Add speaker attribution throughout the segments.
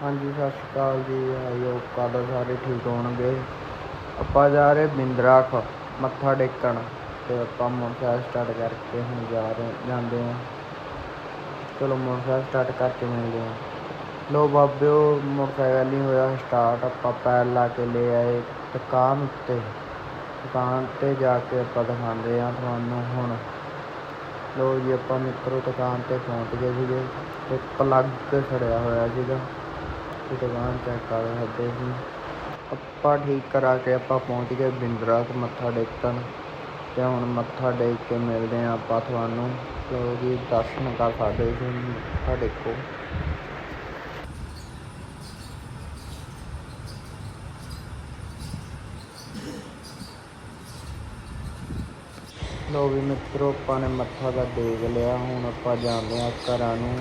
Speaker 1: ਹਾਂਜੀ, ਸਤਿ ਸ਼੍ਰੀ ਅਕਾਲ ਜੀ। ਆਇਓ ਕੱਲ੍ਹ ਸਾਰੇ ਠੀਕ ਹੋਣਗੇ। ਆਪਾਂ ਜਾ ਰਹੇ ਬਿੰਦਰਾ ਮੱਥਾ ਟੇਕਣ। ਤੇ ਆਪਾਂ ਮੋਟਰਸਾਈਕਲ ਸਟਾਰਟ ਕਰਕੇ ਹੁਣ ਜਾ ਰਹੇ ਜਾਂਦੇ ਹਾਂ। ਚਲੋ, ਮੋਟਰਸਾਈਕਲ ਸਟਾਰਟ ਕਰਕੇ ਮਿਲਦੇ ਹਾਂ। ਲੋ ਬਾਬਿਓ ਮੋਟਰਸਾਈਕਲ ਨਹੀਂ ਹੋਇਆ ਸਟਾਰਟ ਆਪਾਂ ਪੈਰ ਲਾ ਕੇ ਲੈ ਆਏ ਦੁਕਾਨ ਉੱਤੇ। ਦੁਕਾਨ 'ਤੇ ਜਾ ਕੇ ਆਪਾਂ ਦਿਖਾਉਂਦੇ ਹਾਂ ਤੁਹਾਨੂੰ ਹੁਣ। ਲੋ ਜੀ, ਆਪਾਂ ਮਿੱਤਰੋ, ਦੁਕਾਨ 'ਤੇ ਪਹੁੰਚ ਗਏ ਸੀਗੇ। ਤੇ ਪਲੱਗ ਸੜਿਆ ਹੋਇਆ ਸੀਗਾ। ਦੁਕਾਨ ਚੈੱਕ ਕਰ ਸਕਦੇ ਸੀ ਆਪਾਂ ਠੀਕ ਕਰਾ ਕੇ ਆਪਾਂ ਪਹੁੰਚ ਗਏ ਬਿੰਦਰਾ ਤੇ ਮੱਥਾ ਟੇਕਣ। ਤੇ ਹੁਣ ਮੱਥਾ ਟੇਕ ਕੇ ਮਿਲਦੇ ਹਾਂ ਆਪਾਂ ਤੁਹਾਨੂੰ। ਲੋ ਜੀ, ਦਰਸ਼ਨ ਕਰ ਸਕਦੇ ਸੀ ਮੱਥਾ ਟੇਕੋ। ਲੋ ਵੀ ਮਿੱਤਰੋ, ਆਪਾਂ ਨੇ ਮੱਥਾ ਤਾਂ ਟੇਕ ਲਿਆ। ਹੁਣ ਆਪਾਂ ਜਾਂਦੇ ਹਾਂ ਘਰਾਂ ਨੂੰ।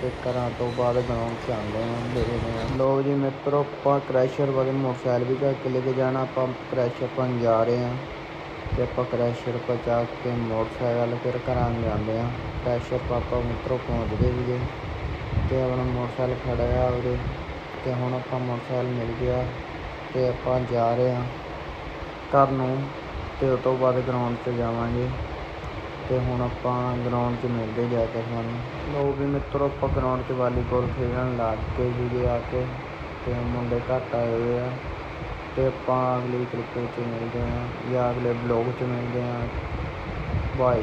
Speaker 1: ਤੇ ਘਰਾਂ ਤੋਂ ਬਾਅਦ ਗਰਾਊਂਡ 'ਚ ਆਉਂਦੇ ਹਾਂ ਦੇਖਦੇ ਹਾਂ ਲੋਕ ਜੀ ਮਿੱਤਰੋ, ਆਪਾਂ ਕ੍ਰੈਸ਼ਰ ਵਾਲੇ ਮੋਟਰਸਾਈਕਲ ਵੀ ਚੱਕ ਕੇ ਲੈ ਕੇ ਜਾਣਾ, ਆਪਾਂ ਕ੍ਰੈਸ਼ਰ ਪਾਉਣ ਜਾ ਰਹੇ ਹਾਂ ਤੇ ਆਪਾਂ ਕ੍ਰੈਸ਼ਰ ਪਹੁੰਚਾ ਕੇ ਮੋਟਰਸਾਈਕਲ ਫਿਰ ਘਰਾਂ ਨੂੰ ਜਾਂਦੇ ਹਾਂ ਕ੍ਰੈਸ਼ਰ ਪਾਪਾ ਮਿੱਤਰੋ ਪਹੁੰਚਦੇ ਗਏ ਸੀਗੇ ਤੇ ਆਪਣਾ ਮੋਟਰਸਾਈਕਲ ਖੜਿਆ ਆ ਉਹਦੇ ਤੇ ਹੁਣ ਆਪਾਂ ਮੋਟਰਸਾਈਕਲ ਮਿਲ ਗਿਆ ਤੇ ਆਪਾਂ ਜਾ ਰਹੇ ਹਾਂ ਘਰ ਨੂੰ ਤੇ ਉਸ ਤੋਂ ਬਾਅਦ ਗਰਾਊਂਡ 'ਚ ਜਾਵਾਂਗੇ। ਤੇ ਹੁਣ ਆਪਾਂ ਗਰਾਊਂਡ 'ਚ ਮਿਲਦੇ ਜਾ ਕੇ ਤੁਹਾਨੂੰ ਲੋ ਵੀ ਮਿੱਤਰੋ, ਆਪਾਂ ਗਰਾਊਂਡ 'ਚ ਵਾਲੀਬਾਲ ਖੇਡਣ ਲੱਗ ਗਏ ਸੀਗੇ ਆ ਕੇ ਤੇ ਮੁੰਡੇ ਘੱਟ ਆਏ ਹੋਏ ਆ। ਤੇ ਆਪਾਂ ਅਗਲੀ ਕਲਿੱਪ 'ਚ ਮਿਲਦੇ ਹਾਂ ਜਾਂ ਅਗਲੇ ਬਲੌਗ 'ਚ ਮਿਲਦੇ ਹਾਂ ਬਾਏ